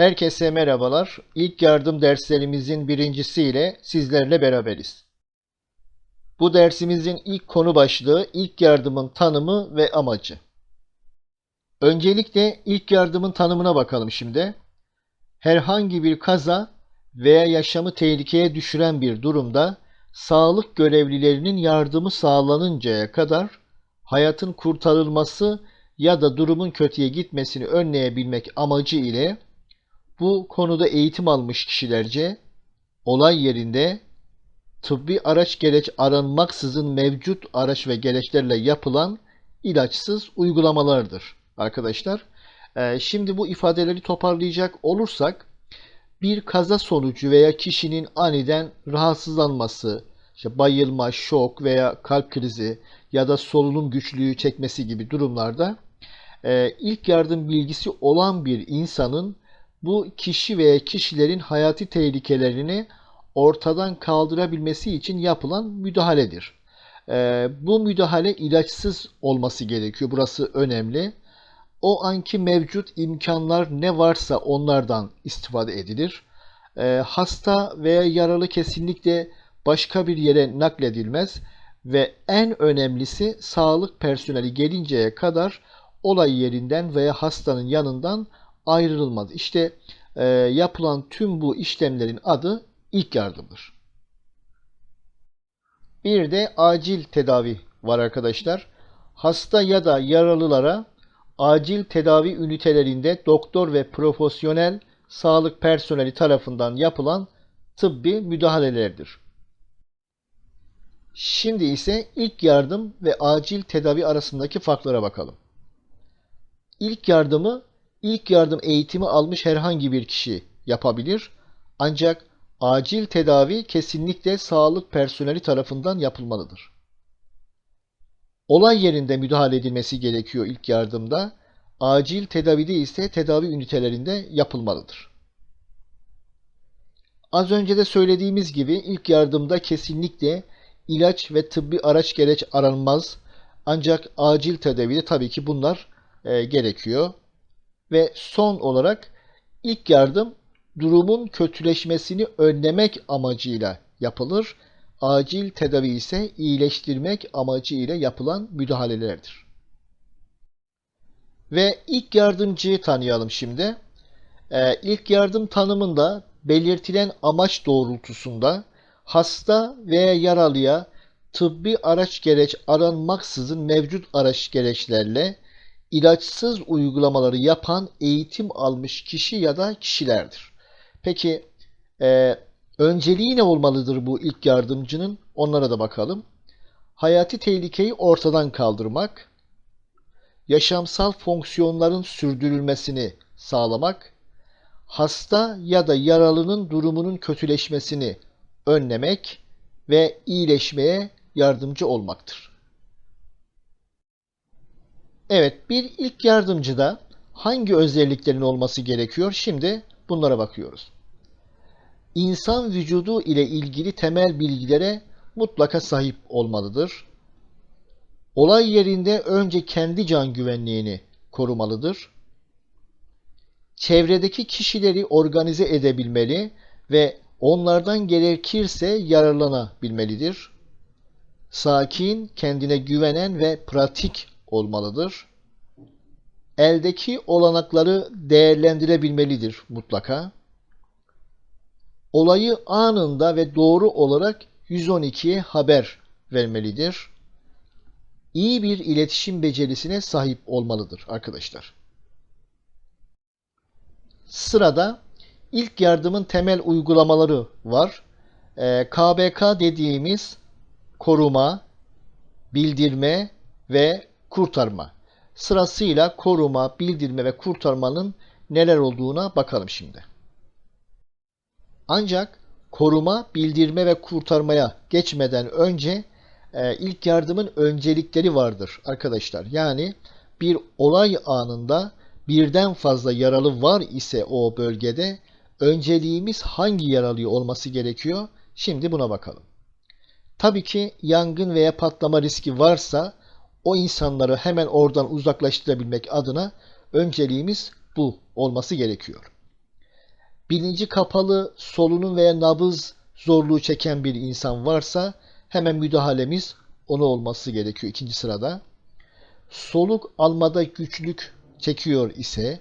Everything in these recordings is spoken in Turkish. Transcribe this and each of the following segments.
Herkese merhabalar. İlk yardım derslerimizin birincisiyle sizlerle beraberiz. Bu dersimizin ilk konu başlığı ilk yardımın tanımı ve amacı. Öncelikle ilk yardımın tanımına bakalım şimdi. Herhangi bir kaza veya yaşamı tehlikeye düşüren bir durumda sağlık görevlilerinin yardımı sağlanıncaya kadar hayatın kurtarılması ya da durumun kötüye gitmesini önleyebilmek amacı ile bu konuda eğitim almış kişilerce olay yerinde tıbbi araç gereç aranmaksızın mevcut araç ve gereçlerle yapılan ilaçsız uygulamalardır arkadaşlar. Ee, şimdi bu ifadeleri toparlayacak olursak bir kaza sonucu veya kişinin aniden rahatsızlanması, işte bayılma, şok veya kalp krizi ya da solunum güçlüğü çekmesi gibi durumlarda e, ilk yardım bilgisi olan bir insanın bu kişi veya kişilerin hayati tehlikelerini ortadan kaldırabilmesi için yapılan müdahaledir. E, bu müdahale ilaçsız olması gerekiyor. Burası önemli. O anki mevcut imkanlar ne varsa onlardan istifade edilir. E, hasta veya yaralı kesinlikle başka bir yere nakledilmez ve en önemlisi sağlık personeli gelinceye kadar olay yerinden veya hastanın yanından ayrılmaz. İşte e, yapılan tüm bu işlemlerin adı ilk yardımdır. Bir de acil tedavi var arkadaşlar. Hasta ya da yaralılara acil tedavi ünitelerinde doktor ve profesyonel sağlık personeli tarafından yapılan tıbbi müdahalelerdir. Şimdi ise ilk yardım ve acil tedavi arasındaki farklara bakalım. İlk yardımı ilk yardım eğitimi almış herhangi bir kişi yapabilir. Ancak acil tedavi kesinlikle sağlık personeli tarafından yapılmalıdır. Olay yerinde müdahale edilmesi gerekiyor ilk yardımda. Acil tedavide ise tedavi ünitelerinde yapılmalıdır. Az önce de söylediğimiz gibi ilk yardımda kesinlikle ilaç ve tıbbi araç gereç aranmaz. Ancak acil tedavide tabii ki bunlar e, gerekiyor. Ve son olarak ilk yardım durumun kötüleşmesini önlemek amacıyla yapılır. Acil tedavi ise iyileştirmek amacıyla yapılan müdahalelerdir. Ve ilk yardımcıyı tanıyalım şimdi. Ee, ilk yardım tanımında belirtilen amaç doğrultusunda hasta veya yaralıya tıbbi araç gereç aranmaksızın mevcut araç gereçlerle ilaçsız uygulamaları yapan eğitim almış kişi ya da kişilerdir. Peki e, önceliği ne olmalıdır bu ilk yardımcının? Onlara da bakalım. Hayati tehlikeyi ortadan kaldırmak, yaşamsal fonksiyonların sürdürülmesini sağlamak, hasta ya da yaralının durumunun kötüleşmesini önlemek ve iyileşmeye yardımcı olmaktır. Evet, bir ilk yardımcıda hangi özelliklerin olması gerekiyor? Şimdi bunlara bakıyoruz. İnsan vücudu ile ilgili temel bilgilere mutlaka sahip olmalıdır. Olay yerinde önce kendi can güvenliğini korumalıdır. Çevredeki kişileri organize edebilmeli ve onlardan gerekirse yararlanabilmelidir. Sakin, kendine güvenen ve pratik olmalıdır. Eldeki olanakları değerlendirebilmelidir mutlaka. Olayı anında ve doğru olarak 112'ye haber vermelidir. İyi bir iletişim becerisine sahip olmalıdır arkadaşlar. Sırada ilk yardımın temel uygulamaları var. KBK ee, dediğimiz koruma, bildirme ve kurtarma. Sırasıyla koruma, bildirme ve kurtarmanın neler olduğuna bakalım şimdi. Ancak koruma, bildirme ve kurtarmaya geçmeden önce e, ilk yardımın öncelikleri vardır arkadaşlar. Yani bir olay anında birden fazla yaralı var ise o bölgede önceliğimiz hangi yaralıyı olması gerekiyor? Şimdi buna bakalım. Tabii ki yangın veya patlama riski varsa o insanları hemen oradan uzaklaştırabilmek adına önceliğimiz bu olması gerekiyor. bilinci kapalı solunum veya nabız zorluğu çeken bir insan varsa hemen müdahalemiz ona olması gerekiyor ikinci sırada. Soluk almada güçlük çekiyor ise,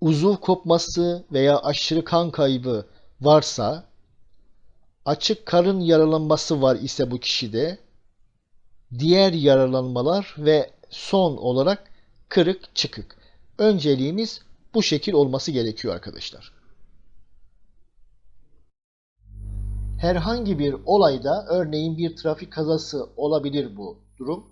uzuv kopması veya aşırı kan kaybı varsa, açık karın yaralanması var ise bu kişide, diğer yaralanmalar ve son olarak kırık çıkık. Önceliğimiz bu şekil olması gerekiyor arkadaşlar. Herhangi bir olayda örneğin bir trafik kazası olabilir bu durum.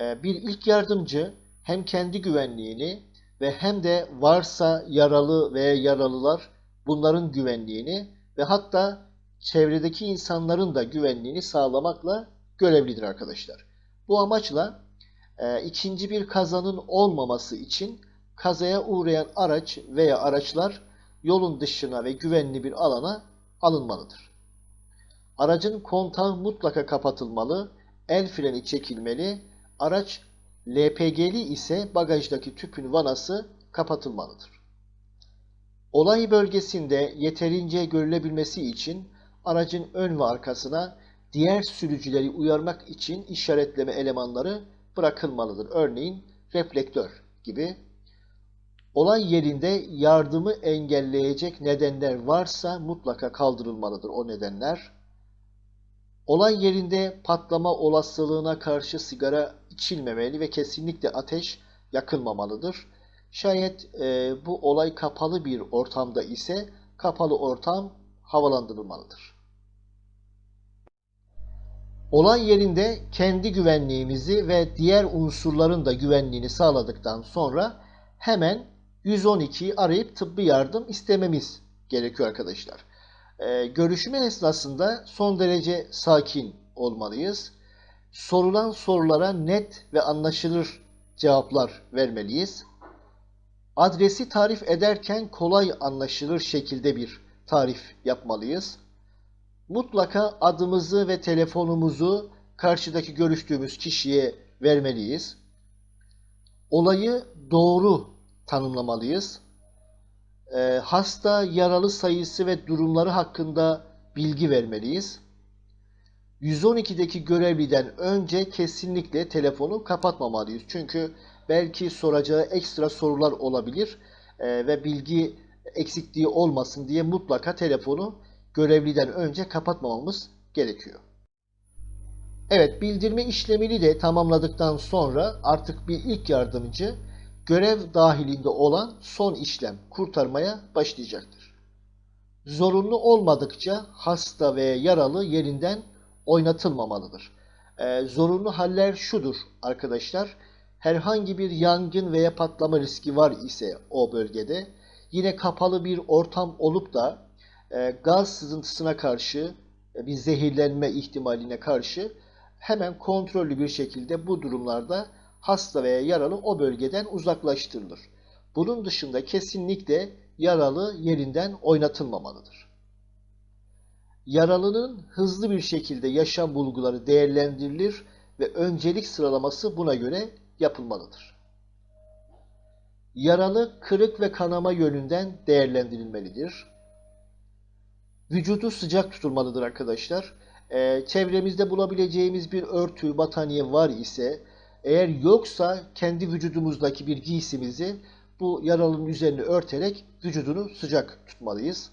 Ee, Bir ilk yardımcı hem kendi güvenliğini ve hem de varsa yaralı veya yaralılar bunların güvenliğini ve hatta çevredeki insanların da güvenliğini sağlamakla görevlidir arkadaşlar. Bu amaçla e, ikinci bir kazanın olmaması için kazaya uğrayan araç veya araçlar yolun dışına ve güvenli bir alana alınmalıdır. Aracın kontağı mutlaka kapatılmalı, el freni çekilmeli, araç LPG'li ise bagajdaki tüpün vanası kapatılmalıdır. Olay bölgesinde yeterince görülebilmesi için aracın ön ve arkasına diğer sürücüleri uyarmak için işaretleme elemanları bırakılmalıdır. Örneğin reflektör gibi. Olay yerinde yardımı engelleyecek nedenler varsa mutlaka kaldırılmalıdır o nedenler. Olay yerinde patlama olasılığına karşı sigara içilmemeli ve kesinlikle ateş yakılmamalıdır. Şayet e, bu olay kapalı bir ortamda ise kapalı ortam havalandırılmalıdır. Olay yerinde kendi güvenliğimizi ve diğer unsurların da güvenliğini sağladıktan sonra hemen 112'yi arayıp tıbbi yardım istememiz gerekiyor arkadaşlar. Ee, görüşme esnasında son derece sakin olmalıyız. Sorulan sorulara net ve anlaşılır cevaplar vermeliyiz. Adresi tarif ederken kolay anlaşılır şekilde bir tarif yapmalıyız. Mutlaka adımızı ve telefonumuzu karşıdaki görüştüğümüz kişiye vermeliyiz. Olayı doğru tanımlamalıyız. Ee, hasta, yaralı sayısı ve durumları hakkında bilgi vermeliyiz. 112'deki görevliden önce kesinlikle telefonu kapatmamalıyız. Çünkü belki soracağı ekstra sorular olabilir ee, ve bilgi eksikliği olmasın diye mutlaka telefonu görevliden önce kapatmamamız gerekiyor. Evet, bildirme işlemini de tamamladıktan sonra artık bir ilk yardımcı görev dahilinde olan son işlem kurtarmaya başlayacaktır. Zorunlu olmadıkça hasta veya yaralı yerinden oynatılmamalıdır. Ee, zorunlu haller şudur arkadaşlar. Herhangi bir yangın veya patlama riski var ise o bölgede yine kapalı bir ortam olup da gaz sızıntısına karşı e, bir zehirlenme ihtimaline karşı hemen kontrollü bir şekilde bu durumlarda hasta veya yaralı o bölgeden uzaklaştırılır. Bunun dışında kesinlikle yaralı yerinden oynatılmamalıdır. Yaralının hızlı bir şekilde yaşam bulguları değerlendirilir ve öncelik sıralaması buna göre yapılmalıdır. Yaralı kırık ve kanama yönünden değerlendirilmelidir. Vücudu sıcak tutulmalıdır arkadaşlar. Ee, çevremizde bulabileceğimiz bir örtü, battaniye var ise eğer yoksa kendi vücudumuzdaki bir giysimizi bu yaralının üzerine örterek vücudunu sıcak tutmalıyız.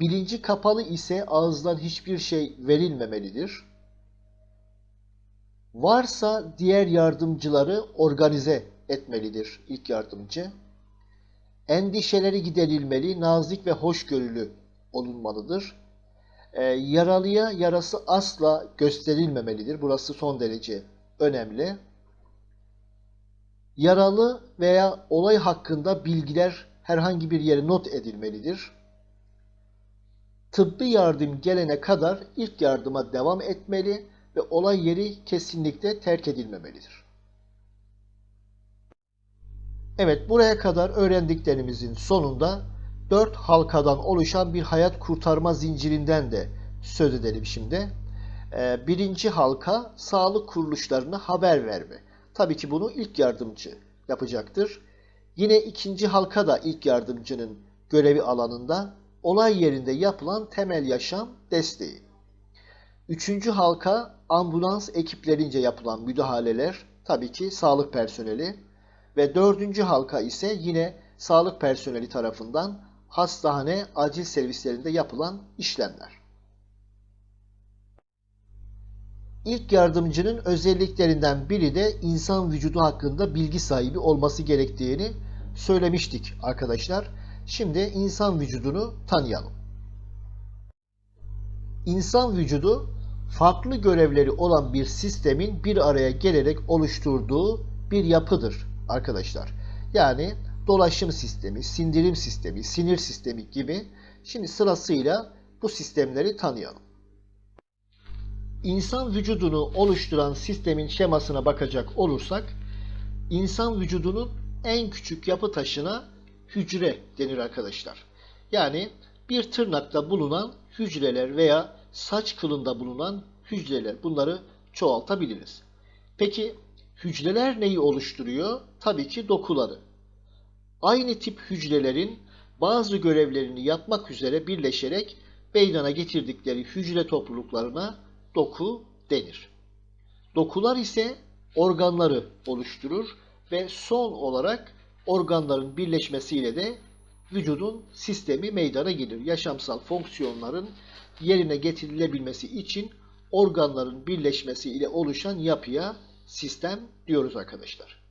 Bilinci kapalı ise ağızdan hiçbir şey verilmemelidir. Varsa diğer yardımcıları organize etmelidir ilk yardımcı. Endişeleri giderilmeli, nazik ve hoşgörülü olunmalıdır. Ee, yaralıya yarası asla gösterilmemelidir. Burası son derece önemli. Yaralı veya olay hakkında bilgiler herhangi bir yere not edilmelidir. Tıbbi yardım gelene kadar ilk yardıma devam etmeli ve olay yeri kesinlikle terk edilmemelidir. Evet buraya kadar öğrendiklerimizin sonunda dört halkadan oluşan bir hayat kurtarma zincirinden de söz edelim şimdi. Ee, birinci halka sağlık kuruluşlarına haber verme. Tabii ki bunu ilk yardımcı yapacaktır. Yine ikinci halka da ilk yardımcının görevi alanında olay yerinde yapılan temel yaşam desteği. Üçüncü halka ambulans ekiplerince yapılan müdahaleler, tabii ki sağlık personeli ve dördüncü halka ise yine sağlık personeli tarafından hastane acil servislerinde yapılan işlemler. İlk yardımcının özelliklerinden biri de insan vücudu hakkında bilgi sahibi olması gerektiğini söylemiştik arkadaşlar. Şimdi insan vücudunu tanıyalım. İnsan vücudu farklı görevleri olan bir sistemin bir araya gelerek oluşturduğu bir yapıdır arkadaşlar. Yani dolaşım sistemi, sindirim sistemi, sinir sistemi gibi şimdi sırasıyla bu sistemleri tanıyalım. İnsan vücudunu oluşturan sistemin şemasına bakacak olursak, insan vücudunun en küçük yapı taşına hücre denir arkadaşlar. Yani bir tırnakta bulunan hücreler veya saç kılında bulunan hücreler bunları çoğaltabiliriz. Peki hücreler neyi oluşturuyor? Tabii ki dokuları. Aynı tip hücrelerin bazı görevlerini yapmak üzere birleşerek meydana getirdikleri hücre topluluklarına doku denir. Dokular ise organları oluşturur ve son olarak organların birleşmesiyle de vücudun sistemi meydana gelir. Yaşamsal fonksiyonların yerine getirilebilmesi için organların birleşmesiyle oluşan yapıya sistem diyoruz arkadaşlar.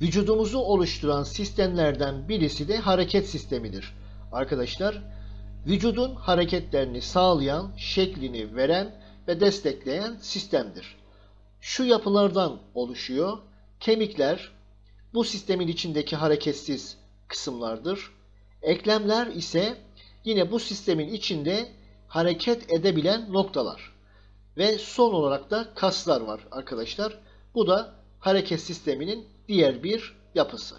Vücudumuzu oluşturan sistemlerden birisi de hareket sistemidir. Arkadaşlar, vücudun hareketlerini sağlayan, şeklini veren ve destekleyen sistemdir. Şu yapılardan oluşuyor. Kemikler bu sistemin içindeki hareketsiz kısımlardır. Eklemler ise yine bu sistemin içinde hareket edebilen noktalar. Ve son olarak da kaslar var arkadaşlar. Bu da hareket sisteminin diğer bir yapısı.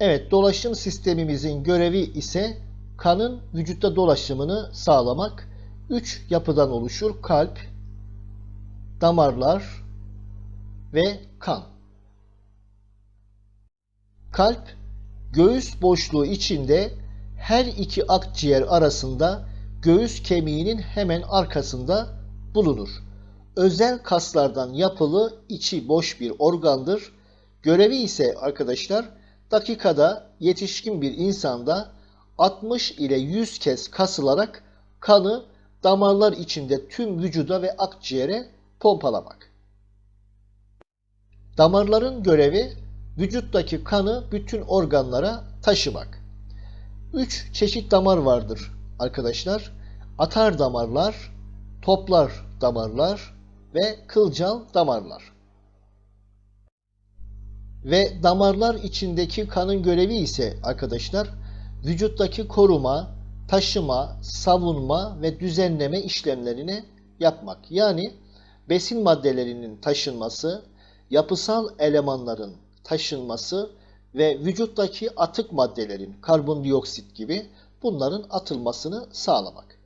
Evet, dolaşım sistemimizin görevi ise kanın vücutta dolaşımını sağlamak. Üç yapıdan oluşur. Kalp, damarlar ve kan. Kalp, göğüs boşluğu içinde her iki akciğer arasında göğüs kemiğinin hemen arkasında bulunur. Özel kaslardan yapılı içi boş bir organdır. Görevi ise arkadaşlar dakikada yetişkin bir insanda 60 ile 100 kez kasılarak kanı damarlar içinde tüm vücuda ve akciğere pompalamak. Damarların görevi vücuttaki kanı bütün organlara taşımak. Üç çeşit damar vardır arkadaşlar. Atar damarlar, toplar damarlar ve kılcal damarlar. Ve damarlar içindeki kanın görevi ise arkadaşlar vücuttaki koruma, taşıma, savunma ve düzenleme işlemlerini yapmak. Yani besin maddelerinin taşınması, yapısal elemanların taşınması ve vücuttaki atık maddelerin karbondioksit gibi bunların atılmasını sağlamak.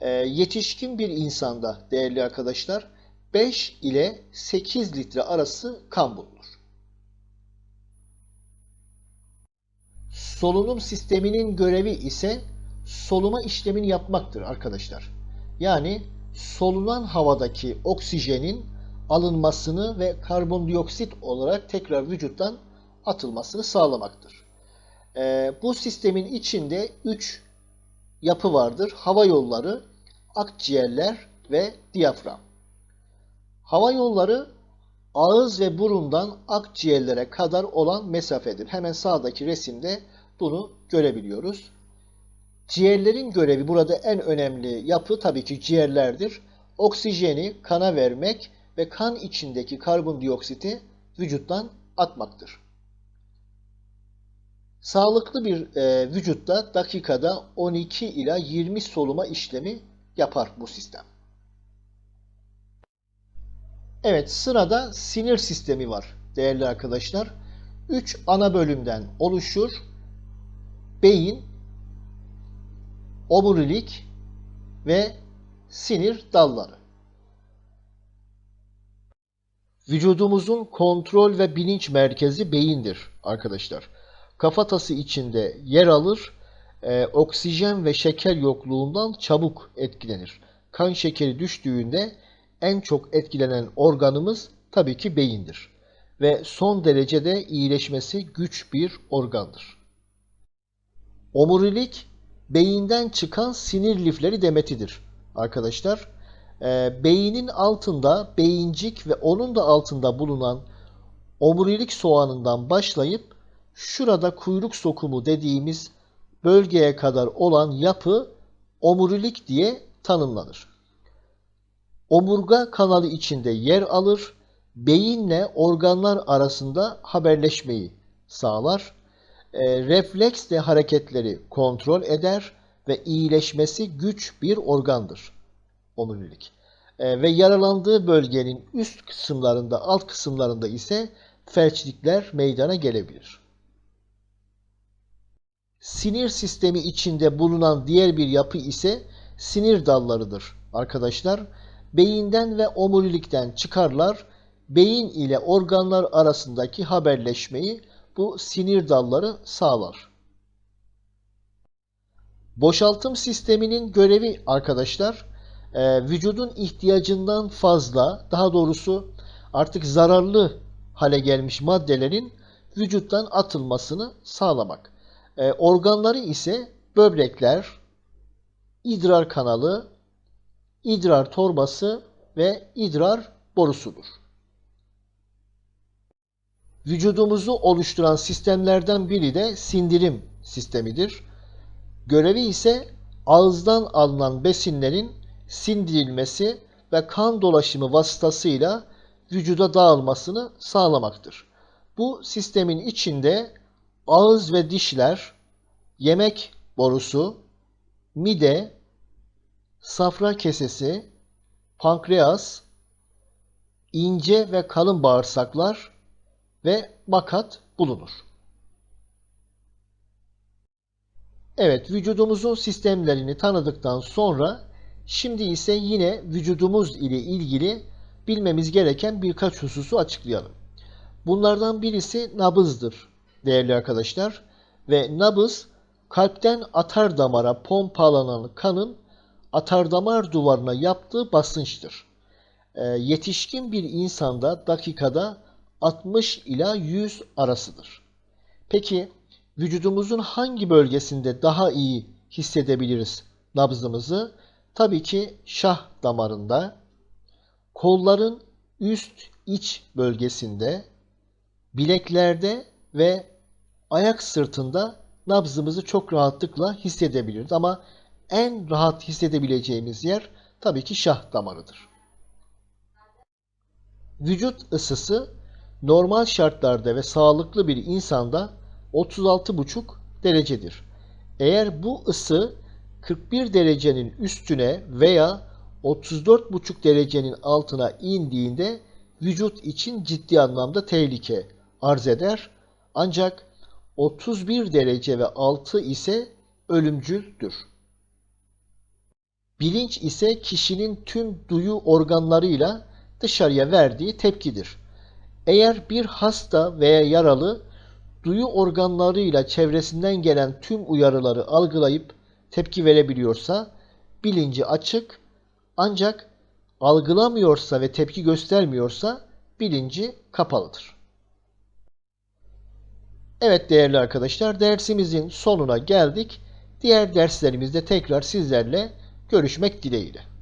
Ee, yetişkin bir insanda değerli arkadaşlar 5 ile 8 litre arası kan bulunur. Solunum sisteminin görevi ise soluma işlemini yapmaktır arkadaşlar. Yani solunan havadaki oksijenin alınmasını ve karbondioksit olarak tekrar vücuttan atılmasını sağlamaktır. E, bu sistemin içinde 3 yapı vardır. Hava yolları, akciğerler ve diyafram. Hava yolları ağız ve burundan akciğerlere kadar olan mesafedir. Hemen sağdaki resimde bunu görebiliyoruz. Ciğerlerin görevi burada en önemli yapı tabii ki ciğerlerdir. Oksijeni kana vermek ve kan içindeki karbondioksiti vücuttan atmaktır. Sağlıklı bir e, vücutta dakikada 12 ila 20 soluma işlemi yapar bu sistem. Evet sırada sinir sistemi var değerli arkadaşlar. 3 ana bölümden oluşur. Beyin, omurilik ve sinir dalları. Vücudumuzun kontrol ve bilinç merkezi beyindir arkadaşlar. Kafatası içinde yer alır, e, oksijen ve şeker yokluğundan çabuk etkilenir. Kan şekeri düştüğünde en çok etkilenen organımız tabii ki beyindir. Ve son derecede iyileşmesi güç bir organdır. Omurilik beyinden çıkan sinir lifleri demetidir arkadaşlar. E, beynin altında beyincik ve onun da altında bulunan omurilik soğanından başlayıp şurada kuyruk sokumu dediğimiz bölgeye kadar olan yapı omurilik diye tanımlanır. Omurga kanalı içinde yer alır, beyinle organlar arasında haberleşmeyi sağlar, e, refleksle hareketleri kontrol eder ve iyileşmesi güç bir organdır omurilik. E, ve yaralandığı bölgenin üst kısımlarında, alt kısımlarında ise felçlikler meydana gelebilir. Sinir sistemi içinde bulunan diğer bir yapı ise sinir dallarıdır arkadaşlar. Beyinden ve omurilikten çıkarlar. Beyin ile organlar arasındaki haberleşmeyi bu sinir dalları sağlar. Boşaltım sisteminin görevi arkadaşlar e, vücudun ihtiyacından fazla daha doğrusu artık zararlı hale gelmiş maddelerin vücuttan atılmasını sağlamak. E, organları ise böbrekler, idrar kanalı, idrar torbası ve idrar borusudur. Vücudumuzu oluşturan sistemlerden biri de sindirim sistemidir. Görevi ise ağızdan alınan besinlerin sindirilmesi ve kan dolaşımı vasıtasıyla vücuda dağılmasını sağlamaktır. Bu sistemin içinde ağız ve dişler, yemek borusu, mide, safra kesesi, pankreas, ince ve kalın bağırsaklar ve makat bulunur. Evet, vücudumuzun sistemlerini tanıdıktan sonra şimdi ise yine vücudumuz ile ilgili bilmemiz gereken birkaç hususu açıklayalım. Bunlardan birisi nabızdır değerli arkadaşlar. Ve nabız kalpten atar damara pompalanan kanın atardamar duvarına yaptığı basınçtır. E, yetişkin bir insanda dakikada 60 ila 100 arasıdır. Peki vücudumuzun hangi bölgesinde daha iyi hissedebiliriz nabzımızı? Tabii ki şah damarında, kolların üst iç bölgesinde, bileklerde ve ayak sırtında nabzımızı çok rahatlıkla hissedebiliriz. Ama en rahat hissedebileceğimiz yer tabii ki şah damarıdır. Vücut ısısı normal şartlarda ve sağlıklı bir insanda 36,5 derecedir. Eğer bu ısı 41 derecenin üstüne veya 34,5 derecenin altına indiğinde vücut için ciddi anlamda tehlike arz eder. Ancak 31 derece ve altı ise ölümcüldür. Bilinç ise kişinin tüm duyu organlarıyla dışarıya verdiği tepkidir. Eğer bir hasta veya yaralı duyu organlarıyla çevresinden gelen tüm uyarıları algılayıp tepki verebiliyorsa bilinci açık ancak algılamıyorsa ve tepki göstermiyorsa bilinci kapalıdır. Evet değerli arkadaşlar dersimizin sonuna geldik. Diğer derslerimizde tekrar sizlerle görüşmek dileğiyle.